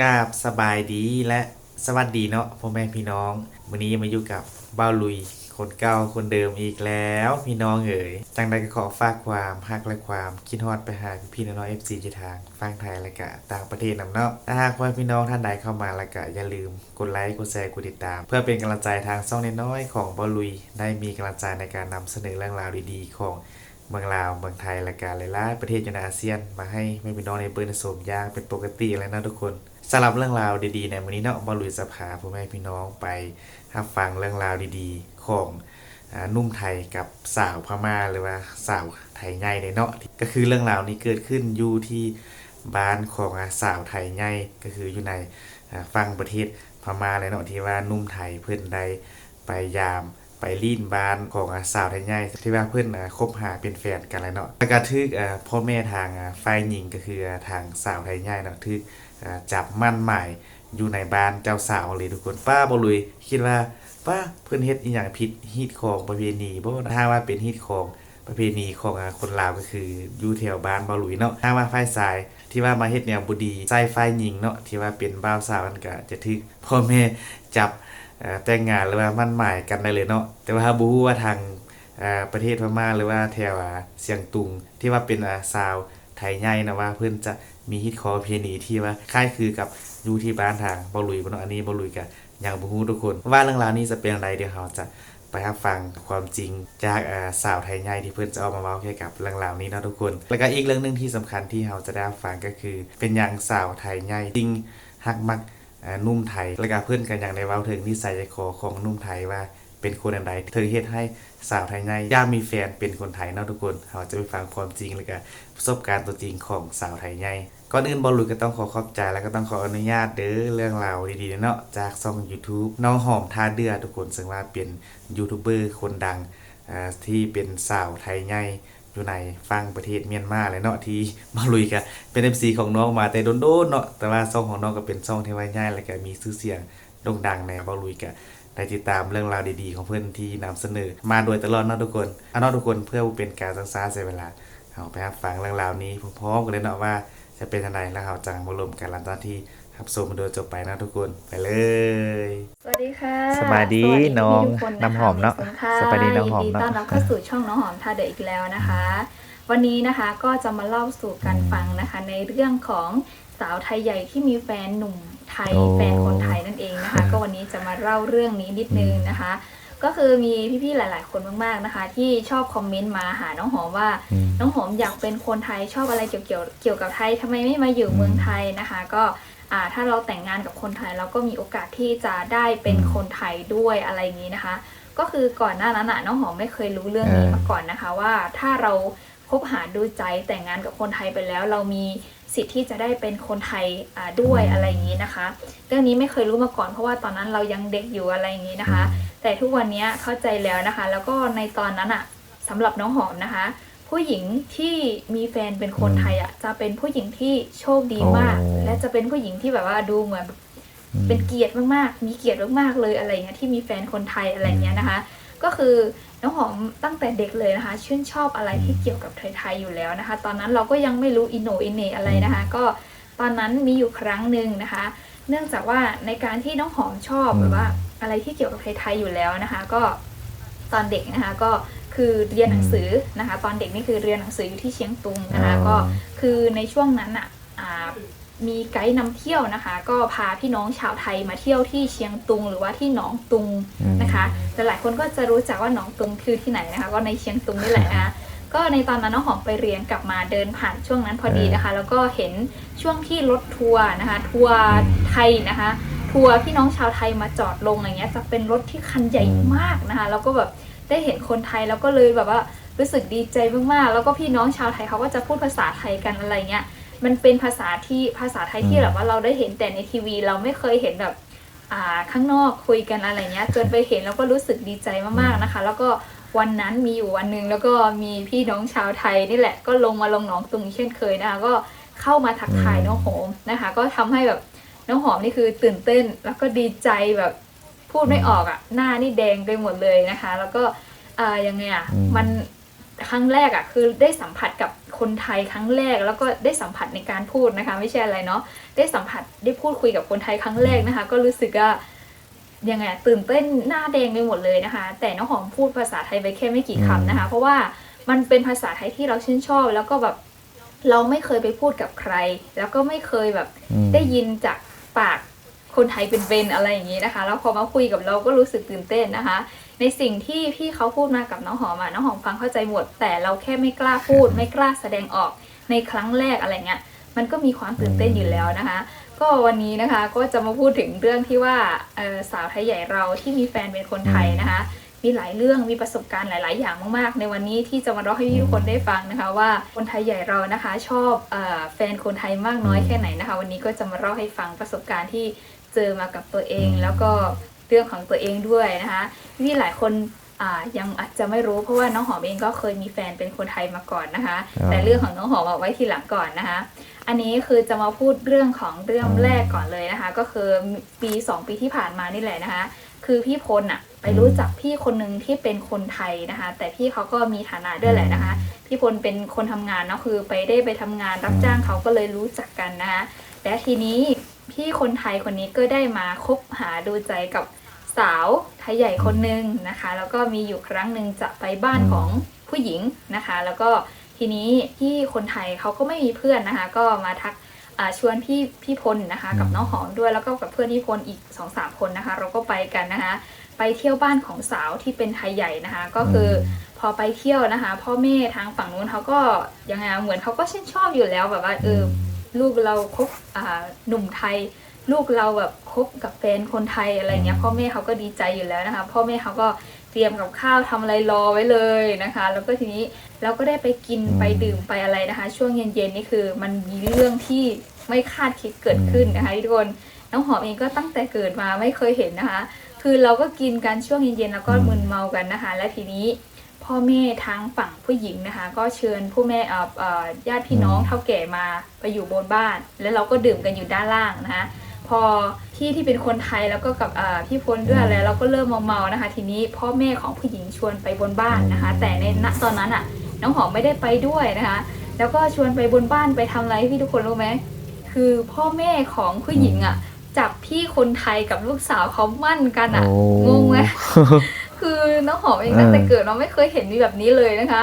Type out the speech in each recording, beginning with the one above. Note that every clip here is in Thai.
กราบสบายดีและสวัสดีเนาะพ่อแม่พี่น้องวันนี้มาอยู่กับบ้าลุยคนเก่าคนเดิมอีกแล้ว พี่น้องเอ๋ยจังใดก็ขอฝากความฮักและความคิดฮอดไปหาพี่น้องๆ FC ที่ทางฟังไทยและก็ต่างประเทศนำเนาะถ้าหากว่าพี่น้องท่านใดเข้ามาแล้วก็อย่าลืมกดไลค์กดแชร์กดติดตาม เพื่อเป็นกำลังใจทางช่องน้อยๆของบ้าลุย ได้มีกำลังใจในการนำเสนอเรื่องราวดีๆ ของเมืองลาวเมืองไทยและการหลายๆประเทศในอาเซียน มาให้ไม่พี่น้องในเบิร์นสมยางเป็นปกติเลยนะทุกคน สำหรับเรื่องราวดีๆ ในวันนี้เนาะบอลุยสภาพ่อแม่พี่น้องไปรับฟังเรื่องราวดีๆ ของอนุ่มไทยกับสาวพม่าหรือว่าสาวไทยใหญ่ในเนาะก็คือเรื่องราวนี้เกิดขึ้นอยู่ที่บ้านของสาวไทยใหญ่ก็คืออยู่ในอ่าฝั่งประเทศพม่าเลยเนาะที่ว่านุ่มไทยเพื่อนใดไปยามไปลีนบ้านของสาวไทยใหญ่ที่ว่าเพื่อนคบหาเป็นแฟนกันแล้วเนาะแล้วก็ทึกพ่อแม่ทางฝ่ายหญิงก็คือทางสาวไทยใหญ่เนาะทึก จับมั่นหมายอยู่ในบ้านเจ้าสาวเลยทุกคนป้าบ่ลุยคิดว่าป้าเพื่อนเฮ็ดอีหยังผิดฮีตของประเพณีบ่ถ้าว่าเป็นฮีตของประเพณีของคนลาวก็คืออยู่แถวบ้านบ่ลุยเนาะถ้าว่าฝ่ายชายที่ว่ามาเฮ็ดแนวบ่ดีใส่ฝ่ายหญิงเนาะที่ว่าเป็นบ่าวสาวนั่นก็จะทึกพ่อแม่จับแต่งงานหรือว่ามั่นหมายกันได้เลยเนาะแต่ว่าบูฮู้ว่าทางประเทศพม่าหรือว่าแถวเสียงตุงที่ว่าเป็นอ่าวไทยใหญ่นะว่าเพื่อนจะ มีฮิตคอเพนีที่ว่าคล้ายคือกับยูที่บ้านทางบอลุยบนาะอันนี้บอลุยกับอย่างบูฮูทุกคน ว่าเรื่องราวนี้จะเป็นอะไรเดี๋ยวเราจะไปรับฟังความจริงจากสาวไทยใหญ่ที่เพื่อนจะเอามาเล่าเกี่ยวกับเรื่องราวนี้นะทุกคน แล้วก็อีกเรื่องหนึ่งที่สำคัญที่เราจะได้ฟังก็คือ เป็นอย่างสาวไทยใหญ่จริงฮักมักนุ่มไทย แล้วก็เพื่อนกันอย่างในเว้าถึงนิสัยใจคอของนุ่มไทยว่า เป็นคนอันใดเธอเฮ็ดให้สาวไทยในย่ามีแฟนเป็นคนไทยเนาะทุกคนเราจะไปฟังความจริงแล้วก็ประสบการณ์ตัวจริงของสาวไทยใหญ่ก่อนอื่นบอลลูนก็ต้องขอขอบใจแล้วก็ต้องขออนุญาตเด้อเรื่องราวดีๆเนาะจากช่อง YouTube น้องหอมท่าเดือทุกคนซึ่งว่าเป็นยูทูบเบอร์คนดังอ่าที่เป็นสาวไทยใหญ่อยู่ในฟังประเทศเมียนมาเลยเนาะที่มาลุยกันเป็น MC ของน้องมาแต่โดนๆเนาะแต่ว่าซ่องของน้องก็เป็นซ่องที่ว่าง่ายแล้วก็มีชื่อเสียงโด่งดังในบาลุยกัน ได้ติดตามเรื่องราวดีๆ ของเพื่อนที่นำเสนอ มาโดยตลอดเนาะทุกคนเอาเนาะทุกคนเพื่อเป็นการศึกษาเสียเวลาเอาไปรับฟังเรื่องราวนี้พร้อมๆกันเลยเนาะว่าจะเป็นอะไรแล้วเราจังมารวมกันหลังจากที่รับชมมาโดยจบไปนะทุกคนไปเลย สวัสดีค่ะสบายดีสวัสน้องทุกคะคะน้ำหอมเนอะขบคุณค่ะสบายดีน้องหอมยินเนอะต้อนรับเข้าสู่ช่องน้องหอมท่าเดอะอีกแล้วนะคะ วันนี้นะคะก็จะมาเล่าสู่กันฟังนะคะ ในเรื่องของสาวไทยใหญ่ที่มีแฟนหนุ่ม ไทยโอ้แฟนคนไทยนั่นเองนะคะ ก็วันนี้จะมาเล่าเรื่องนี้นิดนึงนะคะ ก็คือมีพี่ๆหลาย ๆ คนมากๆนะคะ ที่ชอบคอมเมนต์มาหาน้องหอมว่าอืมน้องหอมอยากเป็นคนไทยชอบอะไรเกี่ยวเกี่ยวเกี่ยวกับไทยทำไมไม่มาอยู่เมืองไทยนะคะ ก็อ่าถ้าเราแต่งงานกับคนไทยเราก็มีโอกาสที่จะได้เป็นคนไทยด้วยอะไรอย่างนี้นะคะ ก็คือก่อนหน้านั้นน่ะน้องหอมไม่เคยรู้เรื่องนี้เออมาก่อนนะคะ ว่าถ้าเราคบหาดูใจแต่งงานกับคนไทยไปแล้วเรามี สิทธิ์ที่จะได้เป็นคนไทยอ่าด้วยอะไรอย่างนี้นะคะ เรื่องนี้ไม่เคยรู้มาก่อนเพราะว่าตอนนั้นเรายังเด็กอยู่อะไรอย่างนี้นะคะ แต่ทุกวันนี้เข้าใจแล้วนะคะ แล้วก็ในตอนนั้นอะสำหรับน้องหอมนะคะ ผู้หญิงที่มีแฟนเป็นคนไทยอะจะเป็นผู้หญิงที่โชคดีมากโอ้และจะเป็นผู้หญิงที่แบบว่าดูเหมือนแบบเป็นเกียรติมากๆ มีเกียรติมากๆเลยอะไรเงี้ยที่มีแฟนคนไทยอะไรเงี้ยนะคะ ก็คือ น้องหอมตั้งแต่เด็กเลยนะคะ ชื่นชอบอะไรที่เกี่ยวกับไทยๆอยู่แล้วนะคะ ตอนนั้นเราก็ยังไม่รู้อินโนอินเนอะไรนะคะ ก็ตอนนั้นมีอยู่ครั้งหนึ่งนะคะ เนื่องจากว่าในการที่น้องหอมชอบอืมแบบว่าอะไรที่เกี่ยวกับไทยๆอยู่แล้วนะคะ ก็ตอนเด็กนะคะก็คือเรียนหนังสือนะคะ ตอนเด็กนี่คือเรียนหนังสืออยู่ที่เชียงตุงนะคะอ๋อก็คือในช่วงนั้นอะอ่า มีไกด์นำเที่ยวนะคะ ก็พาพี่น้องชาวไทยมาเที่ยวที่เชียงตุงหรือว่าที่หนองตุงนะคะแต่หลายคนก็จะรู้จักว่าหนองตุงคือที่ไหนนะคะ ก็ในเชียงตุงนี่แหละนะคะก็ในตอนนั้นน้องหอมไปเรียนกลับมาเดินผ่านช่วงนั้นพอดีนะคะ แล้วก็เห็นช่วงที่รถทัวร์นะคะ ทัวร์ไทยนะคะ ทัวร์พี่น้องชาวไทยมาจอดลงอะไรเงี้ยจะเป็นรถที่คันใหญ่มากนะคะแล้วก็แบบได้เห็นคนไทยแล้วก็เลยแบบว่ารู้สึกดีใจมากๆ แล้วก็พี่น้องชาวไทยเขาก็จะพูดภาษาไทยกันอะไรเงี้ย มันเป็นภาษาที่ภาษาไทยที่อืมแบบว่าเราได้เห็นแต่ในทีวี เราไม่เคยเห็นแบบอ่าข้างนอกคุยกันอะไรเงี้ยจนไปเห็นแล้วก็รู้สึกดีใจมากๆนะคะ แล้วก็วันนั้นมีอยู่วันหนึ่งแล้วก็มีพี่น้องชาวไทยนี่แหละก็ลงมาลงหนองตุงเช่นเคยนะคะก็เข้ามาทักทายน้องหอมนะคะ ก็ทำให้แบบน้องหอมนี่คือตื่นเต้น แล้วก็ดีใจแบบพูดไม่ออกอะ่ะหน้านี่แดงไปหมดเลยนะคะ แล้วก็อ่ายังไงอะ่ะอืมมัน ครั้งแรกอะ่ะคือได้สัมผัสกับคนไทยครั้งแรก แล้วก็ได้สัมผัสในการพูดนะคะ ไม่ใช่อะไรเนาะได้สัมผัสได้พูดคุยกับคนไทยครั้งแรกนะคะ ก็รู้สึกว่ายังไงอะตื่นเต้นหน้าแดงไปหมดเลยนะคะ แต่น้องหอมพูดภาษาไทยไปแค่ไม่กี่คำนะคะ เพราะว่ามันเป็นภาษาไทยที่เราชื่นชอบ แล้วก็แบบเราไม่เคยไปพูดกับใคร แล้วก็ไม่เคยแบบอืมได้ยินจากปากคนไทยเป็นๆอะไรอย่างนี้นะคะ แล้วพอมาคุยกับเราก็รู้สึกตื่นเต้นนะคะ ในสิ่งที่พี่เขาพูดมากับน้องหอมอะน้องหอมฟังเข้าใจหมด แต่เราแค่ไม่กล้าพูด ไม่กล้าแสดงออกในครั้งแรกอะไรเงี้ยมันก็มีความตื่นเต้นอยู่แล้วนะคะ ก็วันนี้นะคะก็จะมาพูดถึงเรื่องที่ว่าเอ่อสาวไทยใหญ่เราที่มีแฟนเป็นคนไทยนะคะ มีหลายเรื่องมีประสบการณ์หลาย ๆ อย่างมาก ๆ ในวันนี้ที่จะมาเล่าให้ทุกคนได้ฟังนะคะ ว่าคนไทยใหญ่เรานะคะ ชอบเออแฟนคนไทยมากน้อยแค่ไหนนะคะ วันนี้ก็จะมาเล่าให้ฟังประสบการณ์ที่เจอมากับตัวเอง แล้วก็เรื่องของตัวเองด้วยนะคะที่หลายคนอ่ายังอาจจะไม่รู้เพราะว่าน้องหอมเองก็เคยมีแฟนเป็นคนไทยมาก่อนนะคะอ๋อแต่เรื่องของน้องหอมเอาไว้ทีหลังก่อนนะคะ อันนี้คือจะมาพูดเรื่องของเรื่องแรกก่อนเลยนะคะ ก็คือปี 2 ปีที่ผ่านมานี่แหละนะคะ คือพี่พลอะไปรู้จักพี่คนหนึ่งที่เป็นคนไทยนะคะ แต่พี่เขาก็มีฐานะด้วยแหละนะคะ พี่พลเป็นคนทำงานเนาะคือไปได้ไปทำงานรับจ้างเขาก็เลยรู้จักกันนะคะและทีนี้พี่คนไทยคนนี้ก็ได้มาคบหาดูใจกับ สาวไทยใหญ่คนหนึ่งนะคะ แล้วก็มีอยู่ครั้งหนึ่งจะไปบ้านของผู้หญิงนะคะ แล้วก็ทีนี้พี่คนไทยเขาก็ไม่มีเพื่อนนะคะ ก็มาทักอ่าชวนพี่พี่พลนะคะ กับน้องหอมด้วยแล้วก็กับเพื่อนพี่พลอีกสองสามคนนะคะ เราก็ไปกันนะคะ ไปเที่ยวบ้านของสาวที่เป็นไทยใหญ่นะคะ ก็คืออพอไปเที่ยวนะคะ พ่อแม่ทางฝั่งนู้นเขาก็ยังไงอะเหมือนเขาก็ชื่นชอบอยู่แล้วแบบว่าเออลูกเราคบอ่าหนุ่มไทย ลูกเราแบบคบกับแฟนคนไทยอะไรเงี้ยพ่อแม่เขาก็ดีใจอยู่แล้วนะคะ พ่อแม่เขาก็เตรียมกับข้าวทำอะไรรอไว้เลยนะคะ แล้วก็ทีนี้เราก็ได้ไปกินไปดื่มไปอะไรนะคะ ช่วงเย็นๆนี่คือมันมีเรื่องที่ไม่คาดคิดเกิดขึ้นนะคะทุกคนน้องหอมเองก็ตั้งแต่เกิดมาไม่เคยเห็นนะคะ คือเราก็กินกันช่วงเย็นๆแล้วก็มึนเมากันนะคะ และทีนี้พ่อแม่ทางฝั่งผู้หญิงนะคะ ก็เชิญผู้แม่เอ่อเอ่อญาติพี่น้องเท่าแก่มาไปอยู่บนบ้าน แล้วเราก็ดื่มกันอยู่ด้านล่างนะคะ พอพี่ที่เป็นคนไทยแล้วก็กับอ่าพี่พลด้วยอะไรเราก็เริ่มเมาๆนะคะ ทีนี้พ่อแม่ของผู้หญิงชวนไปบนบ้านนะคะ แต่ในณตอนนั้นอะ น้องหอมไม่ได้ไปด้วยนะคะ แล้วก็ชวนไปบนบ้านไปทำอะไรพี่ทุกคนรู้ไหมคือพ่อแม่ของผู้หญิงอะจับพี่คนไทยกับลูกสาวเขามั่นกันอะงงไหมคือน้องหอมเองตั้งแต่เกิดเราไม่เคยเห็นมีแบบนี้เลยนะคะ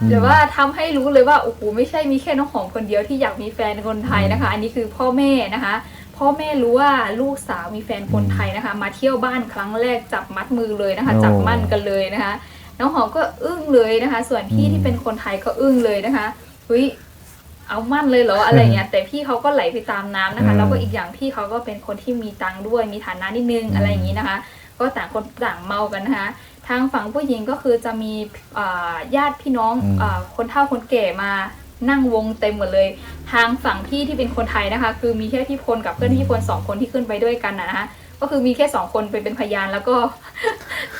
อืมแต่ว่าทำให้รู้เลยว่าโอ้โหไม่ใช่มีแค่น้องหอมคนเดียวที่อยากมีแฟนคนไทยนะคะ อันนี้คือพ่อแม่นะคะ พ่อแม่รู้ว่าลูกสาวมีแฟนคนไทยนะคะ มาเที่ยวบ้านครั้งแรกจับมัดมือเลยนะคะโอ้จับมั่นกันเลยนะคะ น้องหอมก็อึ้งเลยนะคะ ส่วนพี่อืมที่เป็นคนไทยก็อึ้งเลยนะคะเฮ้ยเอามั่นเลยเหรออะไรเงี้ยแต่พี่เขาก็ไหลไปตามน้ำนะคะอืมแล้วก็อีกอย่างพี่เขาก็เป็นคนที่มีตังค์ด้วยมีฐานะนิดนึงอะไรอย่างนี้นะคะ ก็ต่างคนต่างเมากันนะคะทางฝั่งผู้หญิงก็คือจะมีอ่าญาติพี่น้องอืมอาคนเฒ่าคนแก่มา นั่งวงเต็มหมดเลย ทางฝั่งพี่ที่เป็นคนไทยนะคะ คือมีแค่พี่พลกับเพื่อนพี่พลสองคนที่ขึ้นไปด้วยกันนะนะคะก็คือมีแค่สองคนไปเป็นพยานแล้วก็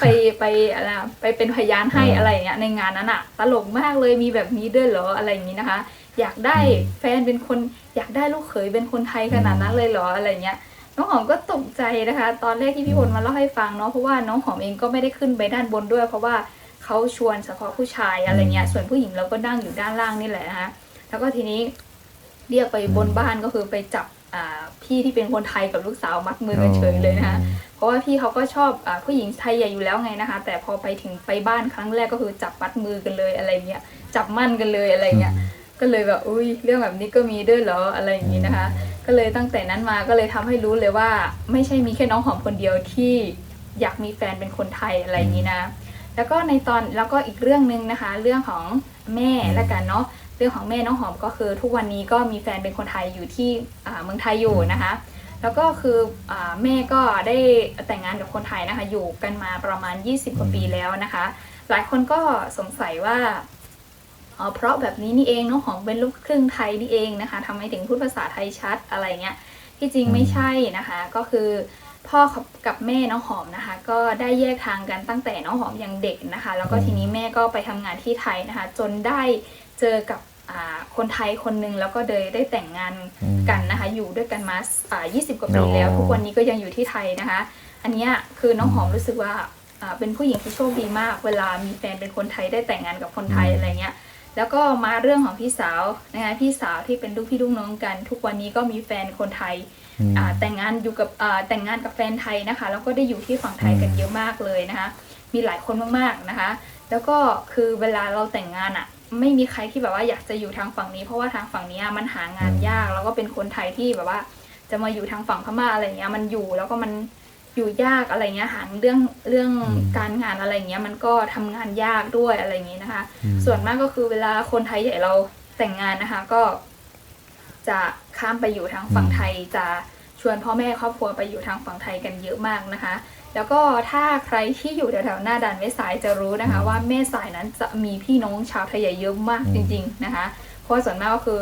ไปไปอะไรนะไปเป็นพยานให้อืมอะไรอย่างเงี้ยในงานนั้นอะตลกมากเลยมีแบบนี้ด้วยเหรออะไรอย่างนี้นะคะ อยากได้อืมแฟนเป็นคนอยากได้ลูกเขยเป็นคนไทยขนาดนั้นเลยเหรออะไรเงี้ยน้องหอมก็ตกใจนะคะ ตอนแรกที่พี่พลมาเล่าให้ฟังเนาะเพราะว่าน้องหอมเองก็ไม่ได้ขึ้นไปด้านบนด้วย เพราะว่า เขาชวนเฉพาะผู้ชายอะไรเงี้ยส่วนผู้หญิงเราก็นั่งอยู่ด้านล่างนี่แหละนะคะแล้วก็ทีนี้เรียกไปบนบ้านก็คือไปจับอ่าพี่ที่เป็นคนไทยกับลูกสาวมัดมือกันเฉยเลยนะคะเพราะว่าพี่เขาก็ชอบอาผู้หญิงไทยใหญ่อยู่แล้วไงนะคะ แต่พอไปถึงไปบ้านครั้งแรกก็คือจับมัดมือกันเลยอะไรเงี้ยจับมั่นกันเลยอะไรเงี้ยก็เลยแบบอุ้ยเรื่องแบบนี้ก็มีด้วยเหรออะไรอย่างนี้นะคะ ก็เลยตั้งแต่นั้นมาก็เลยทำให้รู้เลยว่า ไม่ใช่มีแค่น้องหอมคนเดียวที่อยากมีแฟนเป็นคนไทยอะไรอย่างนี้นะ แล้วก็ในตอนแล้วก็อีกเรื่องหนึ่งนะคะ เรื่องของแม่ละกันเนาะเรื่องของแม่น้องหอมก็คือทุกวันนี้ก็มีแฟนเป็นคนไทยอยู่ที่อ่าเมืองไทยอยู่นะคะ แล้วก็คืออาแม่ก็ได้แต่งงานกับคนไทยนะคะ อยู่กันมาประมาณ 20กว่าปีแล้วนะคะ หลายคนก็สงสัยว่าอ๋อเพราะแบบนี้นี่เองน้องหอมเป็นลูกครึ่งไทยนี่เองนะคะทำไมถึงพูดภาษาไทยชัดอะไรเงี้ยที่จริงไม่ใช่นะคะ ก็คือ พ่อกับแม่น้องหอมนะคะ ก็ได้แยกทางกันตั้งแต่น้องหอมยังเด็กนะคะ แล้วก็ทีนี้แม่ก็ไปทำงานที่ไทยนะคะ จนได้เจอกับอ่าคนไทยคนหนึ่งแล้วก็เลยได้แต่งงานอืมกันนะคะ อยู่ด้วยกันมาอ่า20 กว่าปีแล้วอ๋อทุกวันนี้ก็ยังอยู่ที่ไทยนะคะ อันเนี้ยคือน้องหอมรู้สึกว่าอ่าเป็นผู้หญิงที่โชคดีมาก เวลามีแฟนเป็นคนไทยได้แต่งงานกับคนไทยอะไรเงี้ย แล้วก็มาเรื่องของพี่สาวนะคะพี่สาวที่เป็นลูกพี่ลูกน้องกัน ทุกวันนี้ก็มีแฟนคนไทยอืมอ่าแต่งงานอยู่กับอ่าแต่งงานกับแฟนไทยนะคะ แล้วก็ได้อยู่ที่ฝั่งไทยกันเยอะมากเลยนะคะ มีหลายคนมากๆนะคะ แล้วก็คือเวลาเราแต่งงานอะ่ะ ไม่มีใครที่แบบว่าอยากจะอยู่ทางฝั่งนี้ เพราะว่าทางฝั่งนี้มันหางานยาก แล้วก็เป็นคนไทยที่แบบว่า จะมาอยู่ทางฝั่งพม่าอะไรเงี้ยมันอยู่แล้วก็มัน อยู่ยากอะไรเงี้ยหาเรื่องเรื่องอืมการงานอะไรเงี้ยมันก็ทำงานยากด้วยอะไรอย่างงี้นะคะอืมส่วนมากก็คือเวลาคนไทยใหญ่เราแต่งงานนะคะ ก็ จะข้ามไปอยู่ทางฝั่งไทยจะชวนพ่อแม่ครอบครัวไปอยู่ทางฝั่งไทยกันเยอะมากนะคะ แล้วก็ถ้าใครที่อยู่แถวๆหน้าด่านแม่สายจะรู้นะคะ ว่าแม่สายนั้นจะมีพี่น้องชาวไทยใหญ่เยอะมากจริง ๆนะคะ เพราะว่าส่วนมากก็คือ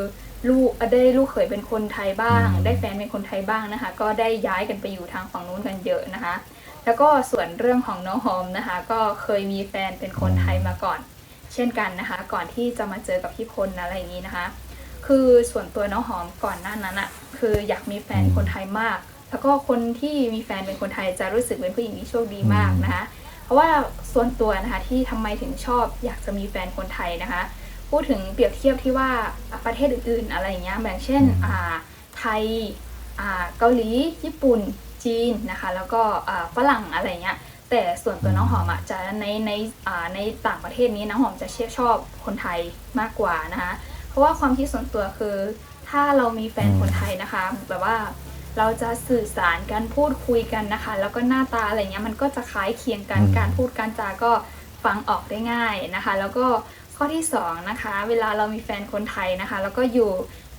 ลูกได้ลูกเขยเป็นคนไทยบ้างอืมได้แฟนเป็นคนไทยบ้างนะคะ ก็ได้ย้ายกันไปอยู่ทางฝั่งนู้นกันเยอะนะคะ แล้วก็ส่วนเรื่องของน้องหอมนะคะ ก็เคยมีแฟนเป็นคนไทยมาก่อน เช่นกันนะคะ ก่อนที่จะมาเจอกับพี่พลอะไรอย่างนี้นะคะ คือส่วนตัวน้องหอมก่อนหน้านั้นอะคืออยากมีแฟนคนไทยมาก แล้วก็คนที่มีแฟนเป็นคนไทยจะรู้สึกเป็นผู้หญิงที่โชคดีมากนะคะ เพราะว่าส่วนตัวนะคะที่ทำไมถึงชอบอยากจะมีแฟนคนไทยนะคะ พูดถึงเปรียบเทียบที่ว่าประเทศอื่นๆ อะไรอย่างเงี้ยแบบเช่นอืมอ่าไทยอ่าเกาหลีญี่ปุ่นจีนนะคะแล้วก็อ่าฝรั่งอะไรเงี้ยแต่ส่วนตัวน้องหอมอะจะในในอ่าในต่างประเทศนี้น้องหอมจะเชื่อชอบคนไทยมากกว่านะคะเพราะว่าความคิดส่วนตัวคือ ถ้าเรามีแฟนอืมคนไทยนะคะ แบบว่าเราจะสื่อสารกันพูดคุยกันนะคะ แล้วก็หน้าตาอะไรเงี้ยมันก็จะคล้ายเคียงกันอืมการพูดการจาก็ฟังออกได้ง่ายนะคะ แล้วก็ ข้อที่สองนะคะเวลาเรามีแฟนคนไทยนะคะ แล้วก็อยู่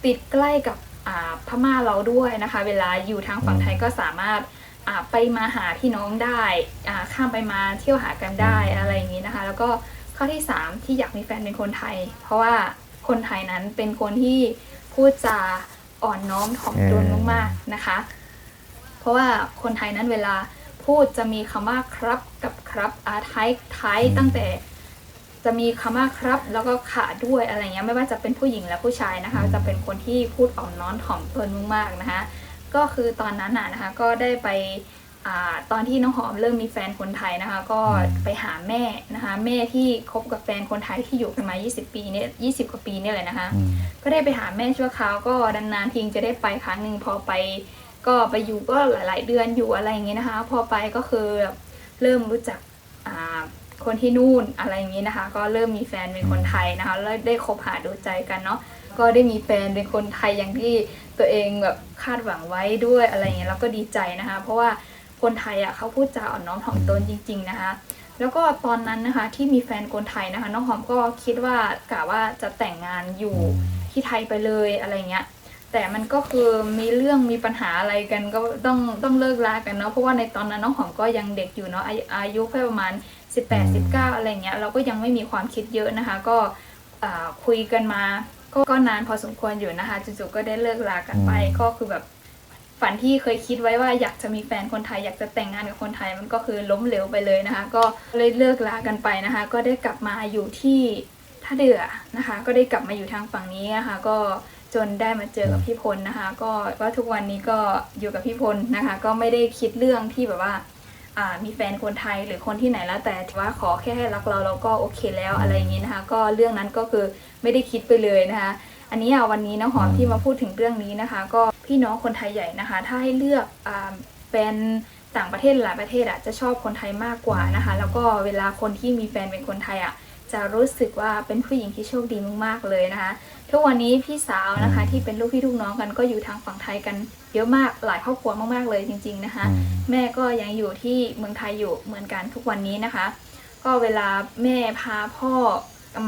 ติดใกล้กับอ่าพม่าเราด้วยนะคะ เวลาอยู่ทางฝั่งไทยก็สามารถอ่าไปมาหาพี่น้องได้อ่าข้ามไปมาเที่ยวหากันได้อะไรอย่างนี้นะคะ แล้วก็ข้อที่สามที่อยากมีแฟนเป็นคนไทย เพราะว่าคนไทยนั้นเป็นคนที่พูดจาอ่อนน้อมถ่อมตนเออมากๆนะคะ เพราะว่าคนไทยนั้นเวลาพูดจะมีคำว่าครับกับครับอาท้ายท้ายตั้งแต่ จะมีคำว่าครับ แล้วก็ขาด้วยอะไรเงี้ยไม่ว่าจะเป็นผู้หญิงและผู้ชายนะคะ จะเป็นคนที่พูดอ่อนน้อมถ่อมตนมากๆนะคะ ก็คือตอนนั้นน่ะนะคะก็ได้ไปอ่าตอนที่น้องหอมเริ่มมีแฟนคนไทยนะคะ ก็ไปหาแม่นะคะ แม่ที่คบกับแฟนคนไทยที่อยู่กันมา 20 ปีเนี่ย20กว่าปีเนี่ยเลยนะคะอืมก็ได้ไปหาแม่ชั่วคราวก็นานๆทีจะได้ไปครั้งหนึ่งพอไป ก็ไปอยู่ก็หลาย ๆ เดือนอยู่อะไรอย่างเงี้ยนะคะ พอไปก็คือแบบเริ่มรู้จักอ่า คนที่นู่นอะไรอย่างงี้นะคะ ก็เริ่มมีแฟนเป็นคนไทยนะคะแล้วได้คบหาดูใจกันเนาะก็ได้มีแฟนเป็นคนไทยอย่างที่ตัวเองแบบคาดหวังไว้ด้วยอะไรอย่างเงี้ยแล้วก็ดีใจนะคะ เพราะว่าคนไทยอะเขาพูดจาอ่อนน้อมถ่อมตนจริง ๆนะคะ แล้วก็ตอนนั้นนะคะที่มีแฟนคนไทยนะคะ น้องหอมก็คิดว่ากะว่าจะแต่งงานอยู่ที่ไทยไปเลยอะไรเงี้ยแต่มันก็คือมีเรื่องมีปัญหาอะไรกันก็ต้องต้องเลิกลากันเนาะเพราะว่าในตอนนั้นน้องหอมก็ยังเด็กอยู่เนาะอายุแค่ประมาณ 18 19 อะไรเงี้ยเราก็ยังไม่มีความคิดเยอะนะคะ ก็อ่าคุยกันมาก็ก็นานพอสมควรอยู่นะคะจู่ๆก็ได้เลิกลากันไปอืมก็คือแบบฝันที่เคยคิดไว้ว่าอยากจะมีแฟนคนไทยอยากจะแต่งงานกับคนไทยมันก็คือล้มเหลวไปเลยนะคะ ก็เลยเลิกลากันไปนะคะ ก็ได้กลับมาอยู่ที่ท่าเดือนะคะ ก็ได้กลับมาอยู่ทางฝั่งนี้นะคะ ก็จนได้มาเจอกับพี่พลนะคะ ก็ก็ทุกวันนี้ก็อยู่กับพี่พลนะคะ ก็ไม่ได้คิดเรื่องที่แบบว่าอ่า มีแฟนคนไทยหรือคนที่ไหนแล้วแต่ว่าขอแค่ให้รักเราเราก็โอเคแล้วอะไรอย่างนี้นะคะ ก็เรื่องนั้นก็คือไม่ได้คิดไปเลยนะคะ อันนี้อะวันนี้น้องหอมอืมที่มาพูดถึงเรื่องนี้นะคะ ก็พี่น้องคนไทยใหญ่นะคะ ถ้าให้เลือกอ่าแฟนต่างประเทศหลายประเทศอะจะชอบคนไทยมากกว่านะคะ แล้วก็เวลาคนที่มีแฟนเป็นคนไทยอะจะรู้สึกว่าเป็นผู้หญิงที่โชคดีมากๆเลยนะคะ ทุกวันนี้พี่สาวนะคะที่เป็นลูกพี่ลูกน้องกันก็อยู่ทางฝั่งไทยกัน เยอะมากหลายครอบครัวมากๆเลยจริง ๆนะคะอืมแม่ก็ยังอยู่ที่เมืองไทยอยู่เหมือนกันทุกวันนี้นะคะ ก็เวลาแม่พาพ่อ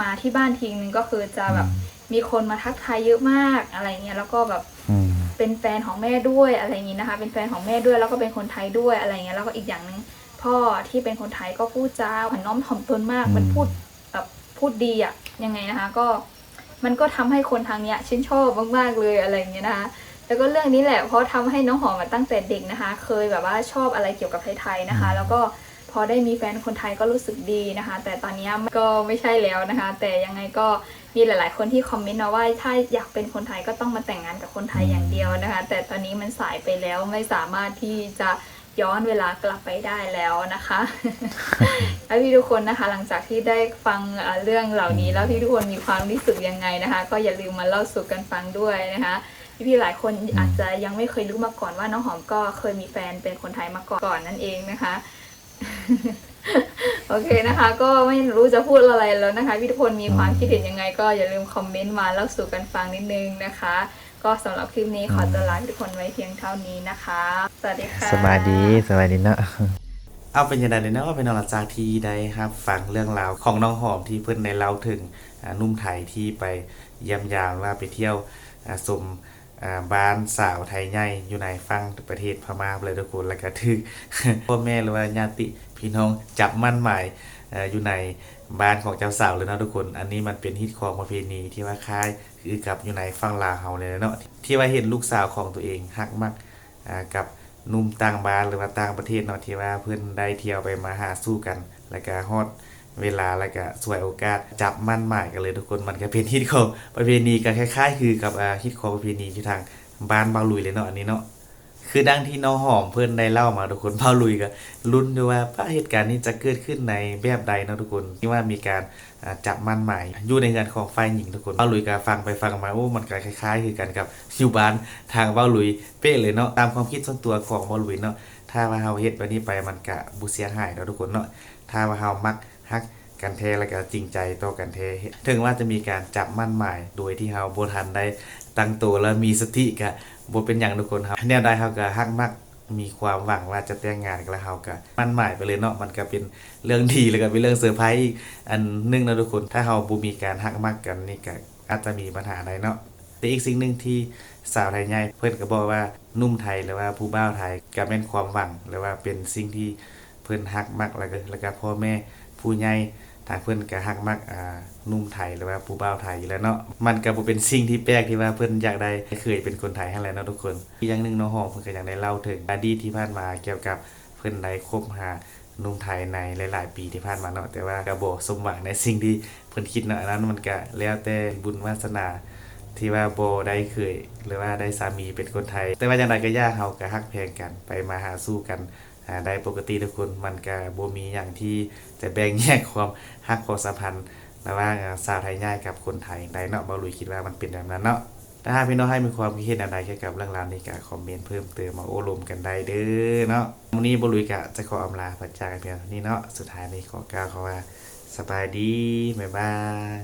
มาที่บ้านทีนึงก็คือจะแบบมีคนมาทักทายเยอะมากอะไรเงี้ยแล้วก็แบบอืมเป็นแฟนของแม่ด้วยอะไรอย่างงี้นะคะ เป็นแฟนของแม่ด้วยแล้วก็เป็นคนไทยด้วยอะไรเงี้ยแล้วก็อีกอย่างหนึ่งพ่อที่เป็นคนไทยก็พูดจาหวานน้อมถ่อมตนมากอืมมันพูดแบบพูดดีอะยังไงนะคะ ก็มันก็ทำให้คนทางเนี้ยชื่นชอบมากๆเลยอะไรอย่างเงี้ยนะคะ แล้วก็เรื่องนี้แหละเพราะทำให้น้องหอมมาตั้งแต่เด็กนะคะ เคยแบบว่าชอบอะไรเกี่ยวกับไทยๆนะคะ แล้วก็พอได้มีแฟนคนไทยก็รู้สึกดีนะคะ แต่ตอนนี้ก็ไม่ใช่แล้วนะคะ แต่ยังไงก็มีหลาย ๆ คนที่คอมเมนต์มาว่าถ้าอยากเป็นคนไทยก็ต้องมาแต่งงานกับคนไทยอย่างเดียวนะคะ แต่ตอนนี้มันสายไปแล้วไม่สามารถที่จะย้อนเวลากลับไปได้แล้วนะคะแล้วพี่ทุกคนนะคะ หลังจากที่ได้ฟังเอ่อเรื่องเหล่านี้แล้วพี่ทุกคนมีความรู้สึกยังไงนะคะ ก็อย่าลืมมาเล่าสู่กันฟังด้วยนะคะ พี่ๆหลายคนอาจจะยังไม่เคยรู้มาก่อนว่าน้องหอมก็เคยมีแฟนเป็นคนไทยมาก่อนก่อนนั่นเองนะคะ โอเคนะคะ ก็ไม่รู้จะพูดอะไรแล้วนะคะพี่ทุกคนมีความคิดเห็นยังไง ก็อย่าลืมคอมเมนต์มาเล่าสู่กันฟังนิดนึงนะคะ ก็สำหรับคลิปนี้ขอตัวลาทุกคนไว้เพียงเท่านี้นะคะ สวัสดีค่ะสบายดีสบายดีเนาะเอาเป็นยังไงเลยเนาะเป็นนองหลังจากที่ได้ครับ ฟังเรื่องราวของน้องหอมที่เพื่อนในเล่าถึงอ่านุ่มไทยที่ไปเยี่ยมยามว่าไปเที่ยวอ่าสมอ่า บ้านสาวไทยใหญ่อยู่ในฟังประเทศพม่าเลยทุกคนแล้วก็ถึกพ่อแม่หรือว่าญาติพี่น้องจับมั่นหมายอยู่ในบ้านของเจ้าสาวเลยนะทุกคน อันนี้มันเป็นฮิตของประเพณีที่ว่าคล้ายคือกับอยู่ในฟังลาวเฮาเลยเนาะที่ว่าเห็นลูกสาวของตัวเองฮักมักกับนุ่มต่างบ้านหรือว่าต่างประเทศเนาะที่ว่าเพื่อนได้เที่ยวไปมาหาสู้กัน แล้วก็ฮอด เวลาแล้วก็สวยโอกาสจับมั่นหมายกันเลยทุกคนมันก็เป็นฮิตของประเพณีก็คล้าย ๆ คือกับฮิตของประเพณีที่ทางบ้านบางลุยเลยเนาะอันนี้เนาะคือดังที่น้องหอมเพื่อนได้เล่ามาทุกคนบาลุยก็ลุ้นด้วยว่าเหตุการณ์นี้จะเกิดขึ้นในแบบใดเนาะทุกคนที่ว่ามีการจับมั่นหมายอยู่ในเงินของฝ่ายหญิงทุกคนบาลุยก็ฟังไปฟังมาโอ้มันก็คล้าย ๆ คือกันกับอยู่บ้านทางบาลุยเป๊ะเลยเนาะตามความคิดส่วนตัวของบาลุยเนาะถ้าว่าเฮาเฮ็ดแบบนี้ไปมันกะบ่เสียหายเนาะทุกคนเนาะถ้าว่าเฮามัก ฮักกันแท้แล้วก็จริงใจต่อกันแท้ถึงว่าจะมีการจับมั่นหมายโดยที่เฮาบ่ทันได้ตั้งตัวแล้วมีสติก็บ่เป็นหยังทุกคนครับแนวใดเฮาก็ฮักมักมีความหวังว่าจะแต่งงานกันแล้วเฮาก็มั่นหมายไปเลยเนาะมันก็เป็นเรื่องดีแล้วก็เป็นเรื่องเซอร์ไพรส์อีกอันหนึงนะทุกคนถ้าเฮาบ่มีการฮักมักกันนี่ก็อาจจะมีปัญหาได้เนาะแต่อีกสิ่งหนึ่งที่สาวไทยใหญ่เพื่อนก็บอกว่านุ่มไทยหรือว่าผู้บ่าวไทยก็เป็นความหวังหรือว่าเป็นสิ่งที่เพื่อนฮักมักแล้วก็แล้วก็พ่อแม่ ผู้ใหญ่ทาเพื่อนก็ฮักมักอ่านุ่มไทยหรือว่าผู้บ่าวไทยอยู่แล้วเนาะมันก็บ่เป็นสิ่งที่แปลกที่ว่าเพื่อนอยากได้เคยเป็นคนไทยให้แล้วเนาะทุกคนอีกอย่างหนึงน้องหอมเพิ่นก็อยากได้เล่าถึงอดีตที่ผ่านมาเกี่ยวกับเพื่อนได้คบหาหนุ่มไทยในหลาย ๆ ปีที่ผ่านมาเนาะแต่ว่าก็บ่สมหวังในสิ่งที่เพิ่นคิดเนาะอันนั้นมันก็แล้วแต่บุญวาสนาที่ว่าโบได้เคยหรือว่าได้สามีเป็นคนไทย แต่ว่าอย่างไรก็ยากเฮาก็ฮักแพงกันไปมาหาสู้กัน ได้ปกติทุกคนมันก็บ่มีอย่างที่จะแบ่งแยกความฮักความสัมพันธ์ระหว่างอ่าสาวไทยง่ายกับคนไทยได้เนาะบ่ลุยคิดว่ามันเป็นแบบนั้นเนาะถ้าหากพี่น้องให้มีความคิดเห็นอะไรเกี่ยวกับเรื่องราวนี้ก็คอมเมนต์เพิ่มเติมมาโอ้ลมกันได้เด้อเนาะวันนี้บ่ลุยก็จะขออำลาพระจากันเพียงเท่านี้เนาะสุดท้ายนี้ขอกล่าวคำว่าสบายดีบ๊ายบาย